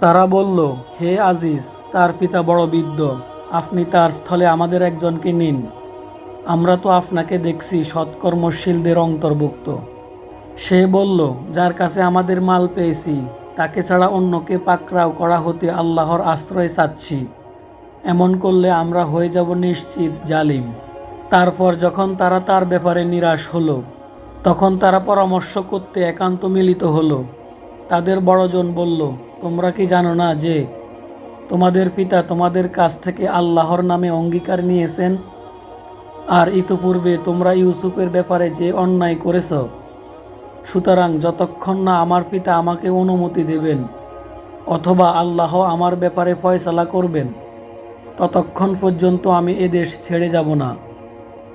তারা বলল, হে আজিজ, তার পিতা বড় বৃদ্ধ, আপনি তার স্থলে আমাদের একজনকে নিন। আমরা তো আপনাকে দেখছি সৎকর্মশীলদের অন্তর্ভুক্ত। সে বলল, যার কাছে আমাদের মাল পেয়েছি, তাকে ছাড়া অন্যকে পাকড়াও করা হতে আল্লাহর আশ্রয় চাচ্ছি। এমন করলে আমরা হয়ে যাব নিশ্চিত জালিম। তারপর যখন তারা তার ব্যাপারে নিরাশ হলো, তখন তারা পরামর্শ করতে একান্ত মিলিত হলো। তাদের বড়জন বলল, তোমরা কি জানো না যে তোমাদের পিতা তোমাদের কাছ থেকে আল্লাহর নামে অঙ্গীকার নিয়েছেন? আর ইতোপূর্বে তোমরা ইউসুফের ব্যাপারে যে অন্যায় করেছ, সুতরাং যতক্ষণ না আমার পিতা আমাকে অনুমতি দেবেন অথবা আল্লাহ আমার ব্যাপারে ফয়সালা করবেন, ততক্ষণ পর্যন্ত আমি এ দেশ ছেড়ে যাব না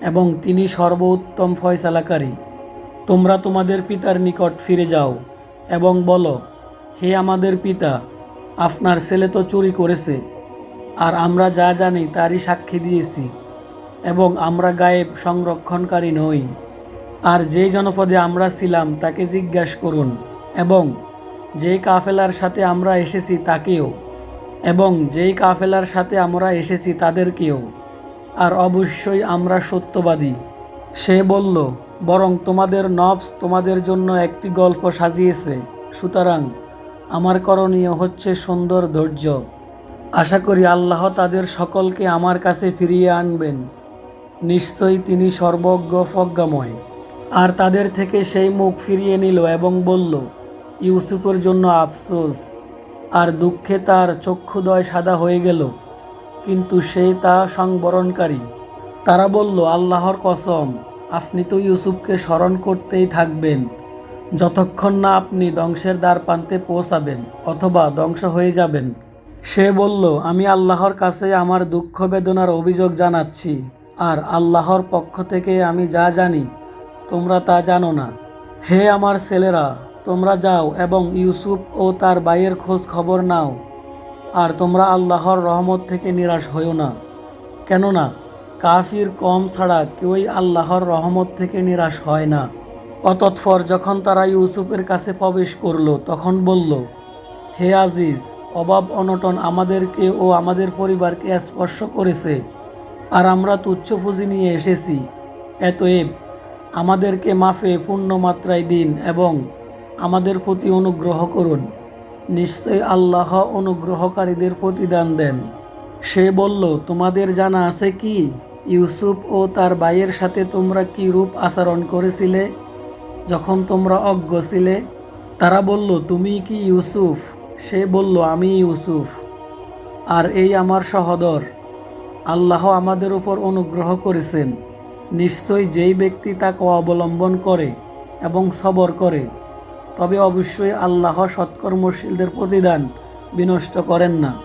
এবং তিনি সর্বোত্তম ফয়সালাকারী। তোমরা তোমাদের পিতার নিকট ফিরে যাও। এবং বলো, হে আমাদের পিতা, আপনার ছেলে তো চুরি করেছে, আর আমরা যা জানি তারই সাক্ষী দিয়েছি, এবং আমরা গায়েব সংরক্ষণকারী নই। আর যেই জনপদে আমরা ছিলাম তাকে জিজ্ঞাস করুন, এবং যেই কাফেলার সাথে আমরা এসেছি তাকেও, এবং যেই কাফেলার সাথে আমরা এসেছি তাদেরকেও। আর অবশ্যই আমরা সত্যবাদী। সে বলল, বরং তোমাদের নবস তোমাদের জন্য একটি গল্প সাজিয়েছে। সুতরাং আমার করণীয় হচ্ছে সুন্দর ধৈর্য। আশা করি আল্লাহ তাদের সকলকে আমার কাছে ফিরিয়ে আনবেন। নিশ্চয়ই তিনি সর্বজ্ঞ প্রজ্ঞাময়। আর তাদের থেকে সেই মুখ ফিরিয়ে নিল এবং বলল, ইউসুফের জন্য আফসোস। আর দুঃখে তার চক্ষুদয় সাদা হয়ে গেল। কিন্তু সে তা সংবরণকারী। তারা বলল, আল্লাহর কসম, আপনি তো ইউসুফকে স্মরণ করতেই থাকবেন। যতক্ষণ না আপনি ধ্বংসের দ্বার প্রান্তে পৌঁছাবেন অথবা ধ্বংস হয়ে যাবেন। সে বলল, আমি আল্লাহর কাছে আমার দুঃখ বেদনার অভিযোগ জানাচ্ছি, আর আল্লাহর পক্ষ থেকে আমি যা জানি, তোমরা তা জানো না। হে আমার ছেলেরা, তোমরা যাও এবং ইউসুফ ও তার ভাইয়ের খোঁজ খবর নাও, আর তোমরা আল্লাহর রহমত থেকে নিরাশ হইও না। কেননা কাফির কম ছাড়া কেউই আল্লাহর রহমত থেকে নিরাশ হয় না। অতৎপর যখন তারা ইউসুফের কাছে প্রবেশ করল, তখন বলল, হে আজিজ, অভাব অনটন আমাদেরকে ও আমাদের পরিবারকে স্পর্শ করেছে, আর আমরা তুচ্ছ পুঁজি নিয়ে এসেছি। এতএব আমাদেরকে মাফে পূর্ণ মাত্রায় দিন এবং আমাদের প্রতি অনুগ্রহ করুন। নিশ্চয় আল্লাহ অনুগ্রহকারীদের প্রতিদান দেন। সে বলল, তোমাদের জানা আছে কি? ইউসুফ ও তার ভাইয়ের সাথে তোমরা কি রূপ আচরণ করেছিলে? যখন তোমরা অজ্ঞ ছিলে? তারা বলল, তুমি কি ইউসুফ? সে বলল, আমি ইউসুফ। আর এই আমার সহদর। আল্লাহ আমাদের উপর অনুগ্রহ করেছেন। নিশ্চয় যেই ব্যক্তি তাকে অবলম্বন করে এবং সবর করে, তবে অবশ্যই আল্লাহ সৎকর্মশীলদের প্রতিদান বিনষ্ট করেন না।